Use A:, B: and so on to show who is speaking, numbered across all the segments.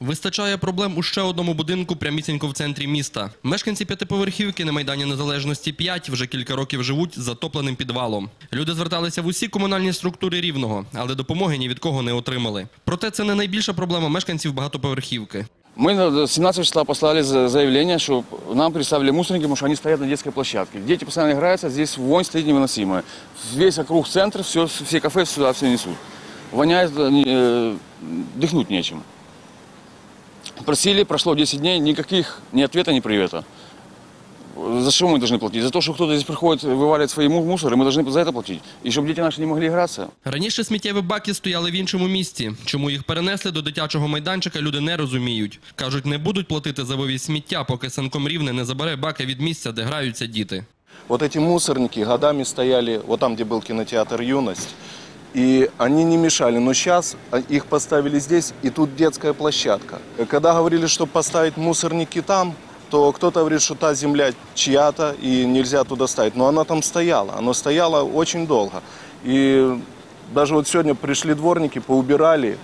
A: Вистачає проблем у ще одному будинку прямісінько в центрі міста. Мешканці п'ятиповерхівки на Майдані Незалежності 5 вже кілька років живуть з затопленим підвалом. Люди зверталися в усі комунальні структури Рівного, але допомоги ні від кого не отримали. Проте це не найбільша проблема мешканців багатоповерхівки.
B: Мы на 17 числа послали за- заявление, что нам представили мусорники, потому что они стоят на детской площадке. Дети постоянно играются, здесь вонь стоит невыносимая. Весь округ центр, все, все кафе сюда все несут. Воняет, э, дыхнуть нечем. Просили, прошло 10 дней, никаких ни ответа, ни привета. За что мы должны платить? За то, что кто-то здесь приходит, вываливает свои му- мусоры, мы должны за это платить. И чтобы дети наши не могли играться.
A: Раніше сміттєві баки стояли в іншому місці. Чому їх перенесли до дитячого майданчика, люди не розуміють. Кажуть, не будуть платити за вивіз сміття, поки Санком Рівне не забере баки від місця, де граються діти.
C: Вот эти мусорники годами стояли вот там, где был кинотеатр «Юность». И они не мешали, но сейчас их поставили здесь, и тут детская площадка. Когда говорили, что поставить мусорники там, то кто-то говорит, что та земля чья-то и нельзя туда ставить. Но она там стояла, она стояла очень долго. И даже вот сегодня пришли дворники, поубирали,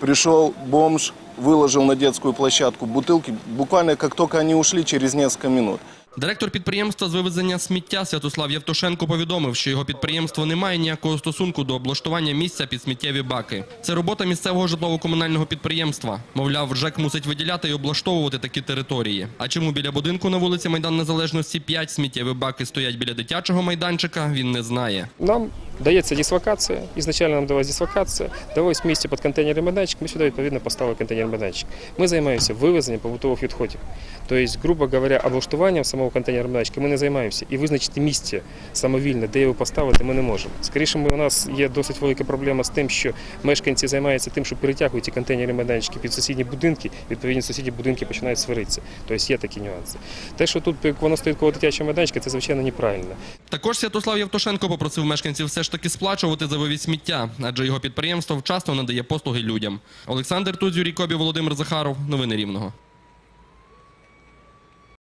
C: пришел бомж, выложил на детскую площадку бутылки, буквально как только они ушли, через несколько минут.
A: Директор підприємства з вивезення сміття Святослав Євтушенко повідомив, що його підприємство не має ніякого стосунку до облаштування місця під сміттєві баки. Це робота місцевого житлово-комунального підприємства. Мовляв, ЖЕК мусить виділяти і облаштовувати такі території. А чому біля будинку на вулиці Майдан Незалежності 5 сміттєві баки стоять біля дитячого майданчика, він не знає.
D: Нам дається дислокація, ізначально нам давалась дислокація, давалось місце під контейнерний майданчик, ми сюди відповідно поставили контейнерний майданчик. Ми займаємося вивезенням побутових відходів. Тобто, грубо говоря, облаштуванням самого контейнерного майданчика ми не займаємося. І визначити місце самовільне, де його поставити, ми не можемо. Скоріше, у нас є досить велика проблема з тим, що мешканці займаються тим, що перетягують ці контейнерні майданчики під сусідні будинки, відповідно, сусідні будинки починають сваритися. Тобто є такі нюанси. Те, що тут воно стоїть коло дитячого майданчика, це звичайно неправильно.
A: Також Святослав Євтушенко попросив мешканців все ж таки сплачувати за вивіз сміття, адже його підприємство вчасно надає послуги людям. Олександр Тузь, Юрій Кобі, Володимир Захаров. Новини Рівного.